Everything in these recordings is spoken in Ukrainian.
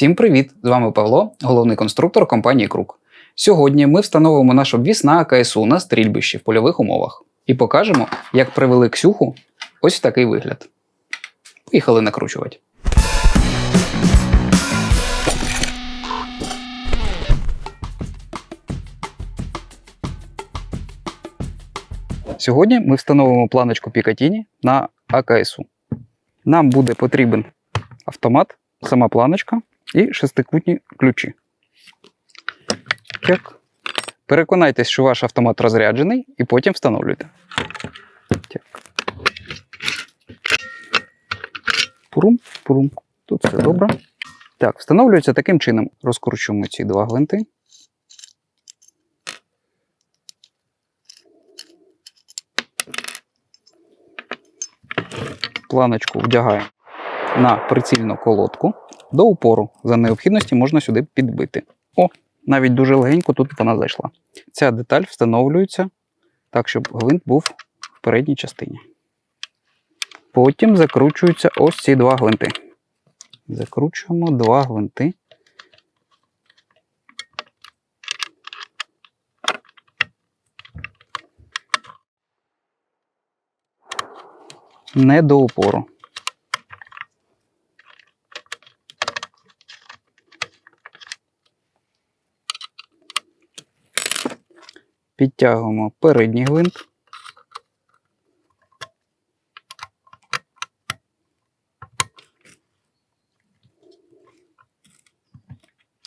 Всім привіт! З вами Павло, головний конструктор компанії Крук. Сьогодні ми встановимо наш обвіз на АКСУ на стрільбищі в польових умовах і покажемо, як привели Ксюху ось в такий вигляд. Поїхали накручувати. Сьогодні ми встановимо планочку Пікатіні на АКСУ. Нам буде потрібен автомат, сама планочка і шестикутні ключі. Так. Переконайтесь, що ваш автомат розряджений, і потім встановлюйте. Пурум, пурум. Тут все добре. Так, встановлюється таким чином. Розкручуємо ці два гвинти. Планочку вдягаємо на прицільну колодку до упору. За необхідності можна сюди підбити. О, навіть дуже легенько тут вона зайшла. Ця деталь встановлюється так, щоб гвинт був в передній частині. Потім закручуються ось ці два гвинти. Закручуємо два гвинти. Не до упору. Підтягуємо передній гвинт.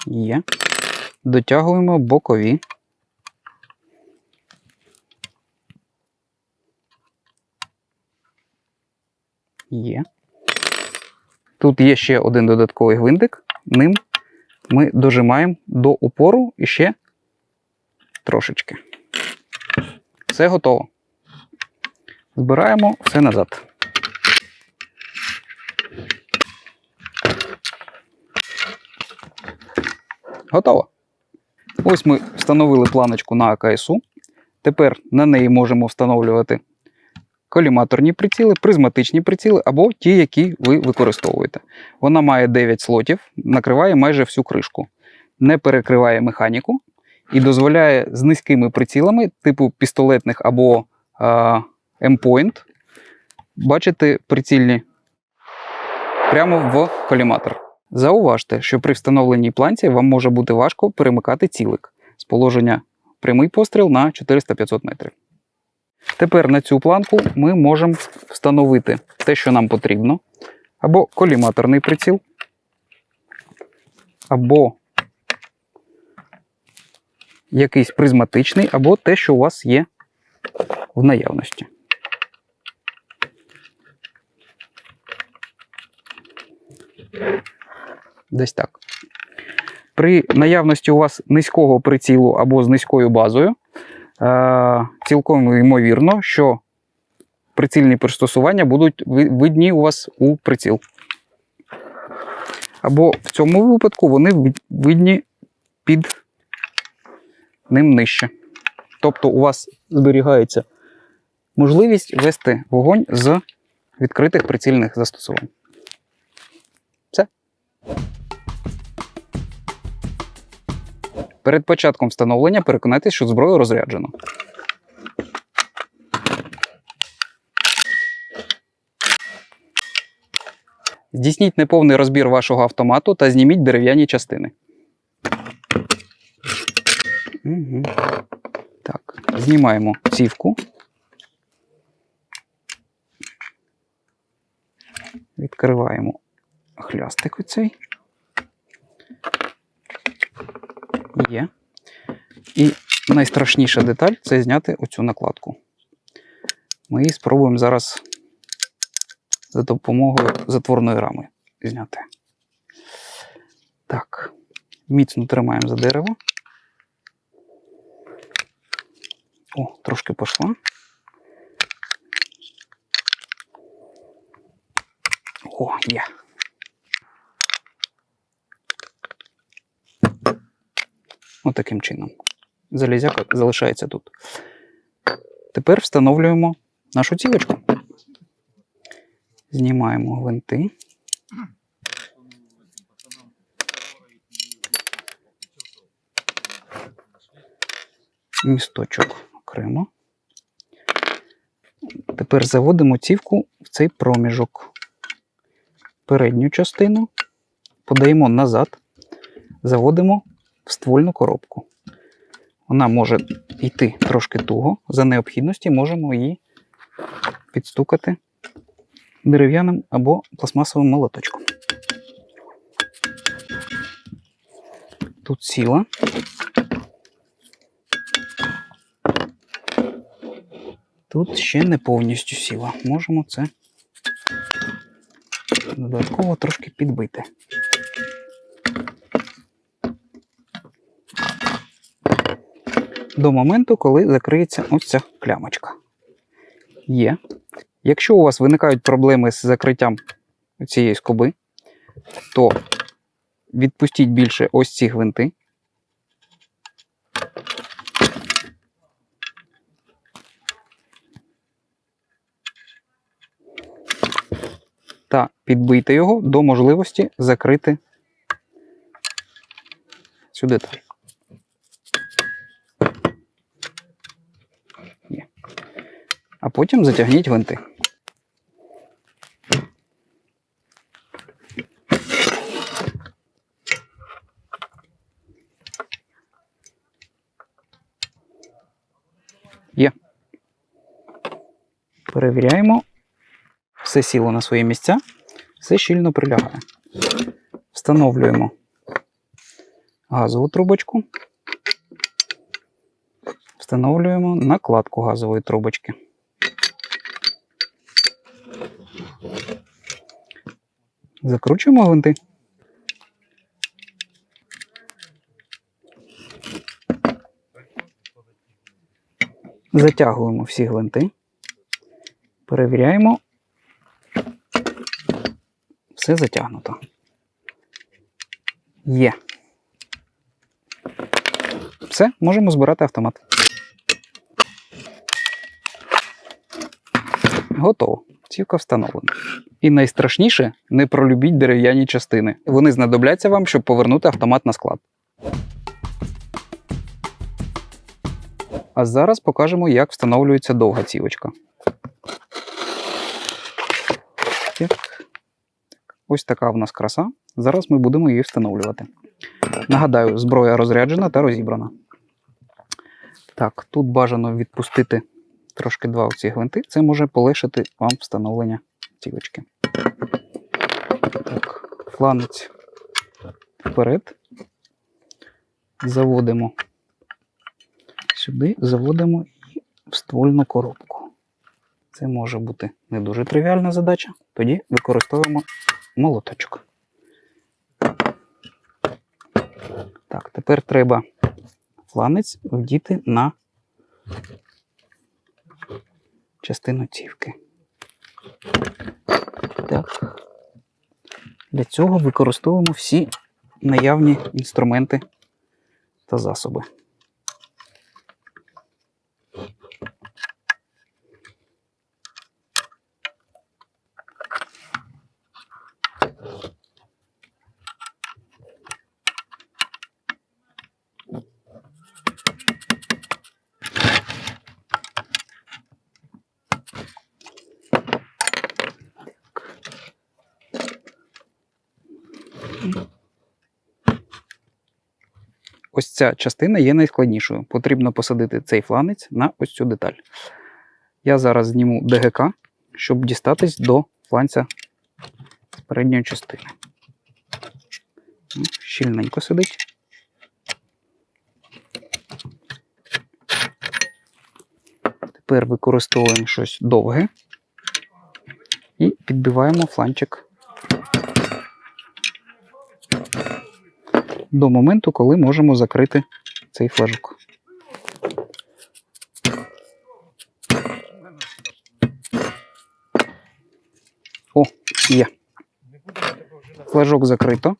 Є. Дотягуємо бокові. Є. Тут є ще один додатковий гвинтик. Ним ми дожимаємо до упору і ще трошечки. Все готово. Збираємо все назад. Готово. Ось ми встановили планочку на АКСУ. Тепер на неї можемо встановлювати коліматорні приціли, призматичні приціли або ті, які ви використовуєте. Вона має 9 слотів, накриває майже всю кришку, не перекриває механіку і дозволяє з низькими прицілами, типу пістолетних або а, M-Point, бачити прицільні прямо в коліматор. Зауважте, що при встановленій планці вам може бути важко перемикати цілик з положення прямий постріл на 400-500 метрів. Тепер на цю планку ми можемо встановити те, що нам потрібно, або коліматорний приціл, або якийсь призматичний, або те, що у вас є в наявності. Десь так. При наявності у вас низького прицілу або з низькою базою, е, цілком ймовірно, що прицільні пристосування будуть видні у вас у приціл. Або в цьому випадку вони видні під ним нижче. Тобто у вас зберігається можливість вести вогонь з відкритих прицільних застосувань. Все. Перед початком встановлення переконайтеся, що зброю розряджено. Здійсніть неповний розбір вашого автомату та зніміть дерев'яні частини. Угу. Так, знімаємо цівку. Відкриваємо хлястик оцей. Є. І найстрашніша деталь це зняти оцю накладку. Ми її спробуємо зараз за допомогою затворної рами зняти. Так, міцно тримаємо за дерево. О, трошки пошла. О, є. Отаким От чином. Залізяка залишається тут. Тепер встановлюємо нашу цілочку. Знімаємо гвинти. Місточок окремо. Тепер заводимо цівку в цей проміжок. Передню частину подаємо назад, заводимо в ствольну коробку. Вона може йти трошки туго. За необхідності можемо її підстукати дерев'яним або пластмасовим молоточком. Тут сіла. Тут ще не повністю сіла. Можемо це додатково трошки підбити. До моменту, коли закриється ось ця клямочка. Є. Якщо у вас виникають проблеми з закриттям цієї скоби, то відпустіть більше ось ці гвинти. Та підбийте його до можливості закрити цю деталь. Є. А потім затягніть гвинти. Є. Перевіряємо. Все сіло на свої місця, все щільно прилягає. Встановлюємо газову трубочку. Встановлюємо накладку газової трубочки. Закручуємо гвинти. Затягуємо всі гвинти. Перевіряємо. Все затягнуто. Є. Все, можемо збирати автомат. Готово. Цівка встановлена. І найстрашніше не пролюбіть дерев'яні частини. Вони знадобляться вам, щоб повернути автомат на склад. А зараз покажемо, як встановлюється довга цівочка. Так. Ось така в нас краса. Зараз ми будемо її встановлювати. Нагадаю, зброя розряджена та розібрана. Так, тут бажано відпустити трошки два оці гвинти. Це може полегшити вам встановлення цівочки. Так, фланець вперед. Заводимо сюди, заводимо її в ствольну коробку. Це може бути не дуже тривіальна задача. Тоді використовуємо молоточок. Так, тепер треба фланець вдіти на частину цівки. Так. Для цього використовуємо всі наявні інструменти та засоби. Ось ця частина є найскладнішою. Потрібно посадити цей фланець на ось цю деталь. Я зараз зніму ДГК, щоб дістатись до фланця з передньої частини. Ну, Щільненько сидить. Тепер використовуємо щось довге і підбиваємо фланчик до моменту, коли можемо закрити цей флажок. О, є. Флажок закрито.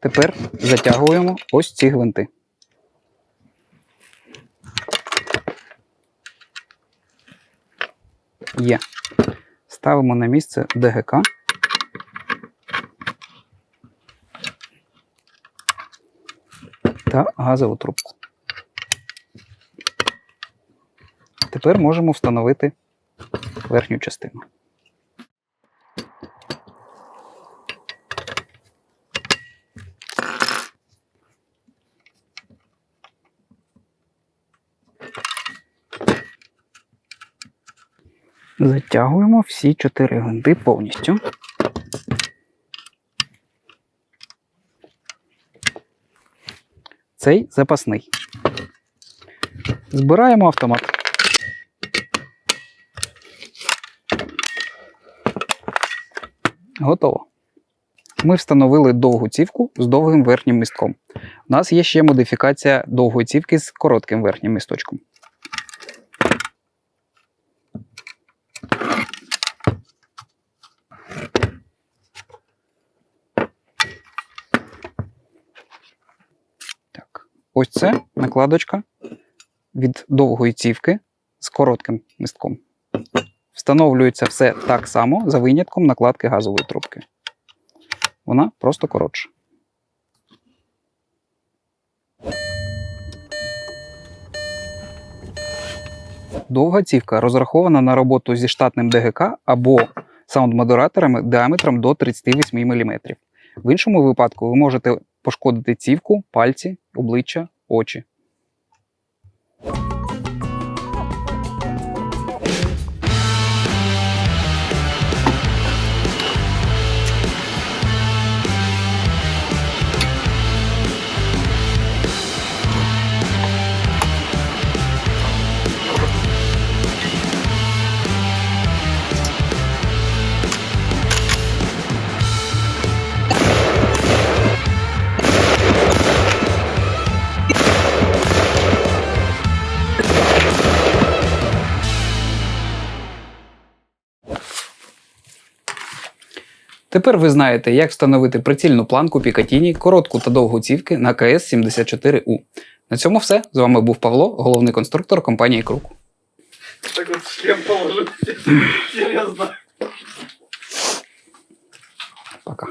Тепер затягуємо ось ці гвинти. Є. Ставимо на місце ДГК. Та газову трубку. Тепер можемо встановити верхню частину. Затягуємо всі чотири гвинти повністю. Цей запасний. Збираємо автомат. Готово. Ми встановили довгу цівку з довгим верхнім містком. У нас є ще модифікація довгої цівки з коротким верхнім місточком. Так. Ось це накладочка від довгої цівки з коротким містком. Встановлюється все так само за винятком накладки газової трубки. Вона просто коротша. Довга цівка розрахована на роботу зі штатним ДГК або саунд-модераторами діаметром до 38 мм. В іншому випадку ви можете пошкодити цівку, пальці, обличчя, очі. Тепер ви знаєте, як встановити прицільну планку Пікатіні, коротку та довгу цівки на КС-74У. На цьому все. З вами був Павло, головний конструктор компанії Круг. Так от шлем положу. Серйозно. Пока.